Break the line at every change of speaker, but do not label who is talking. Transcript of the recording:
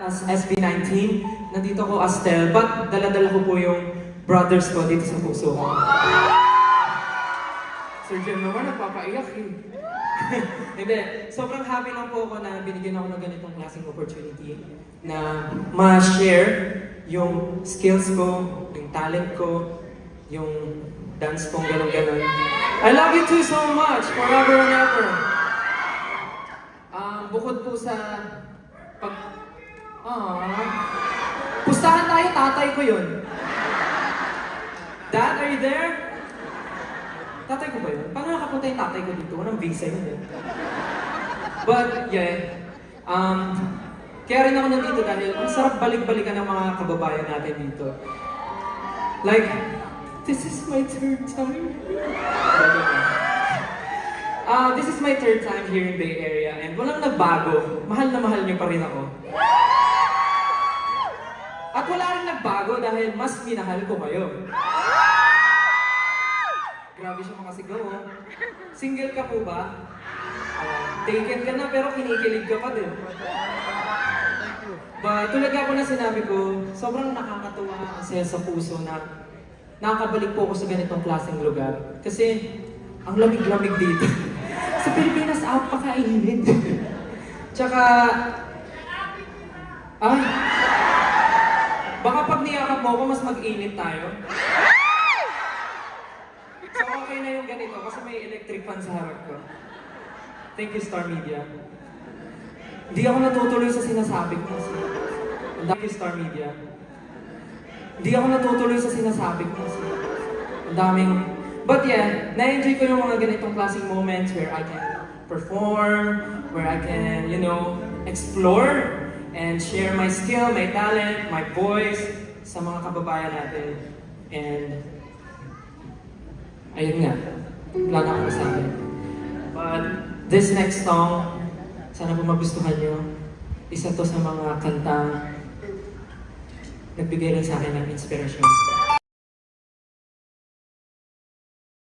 as SB19. Nandito ko as Tel, but dala-dala ko po yung brothers ko dito sa puso ko. Sir Jem naman, nagpapaiyak eh. Hindi, sobrang happy lang po ako na binigyan ako ng ganitong klaseng opportunity na ma-share yung skills ko, yung talent ko, yung dance kong gano'n-gano'n. I love you too so much, forever and ever. Um, bukod po sa pag... Aww. Pustahan tayo, tatay ko yun. Dad, are you there? Tatay ko ba yun? Paano nakapunta yung tatay ko dito? Walang visa yun eh. But, yeah. Um, kaya rin ako nandito dahil ang sarap balik-balikan ng mga kababayan natin dito. Like, this is my third time. Ah, this is my third time here in Bay Area and walang nagbago. Mahal na mahal niyo pa rin ako. At wala rin nagbago dahil mas minahal ko kayo. Grabe siya makasigaw, oh. Single ka po ba? Ah, taken ka na pero kinikilig ka pa din. But tulad po na sinabi ko, sobrang nakakatuwa kasi sa puso na nakakabalik po ako sa ganitong klaseng lugar. Kasi ang lamig-lamig dito. sa Pilipinas, apakainit. Tsaka, ay, ako, mas mag-init tayo. So okay na yung ganito kasi may electric fan sa harap ko. Thank you, Star Media. Hindi ako natutuloy sa sinasabi ko. Thank you, Star Media. Hindi ako natutuloy sa sinasabi ko. Ang daming... But yeah, na-enjoy ko yung mga ganitong klaseng moments where I can perform, where I can, you know, explore and share my skill, my talent, my voice sa mga kababayan natin. And ayun nga, wala na akong masabi. But this next song, sana po magustuhan nyo. Isa to sa mga kantang nagbigay rin sa akin ng inspirasyon.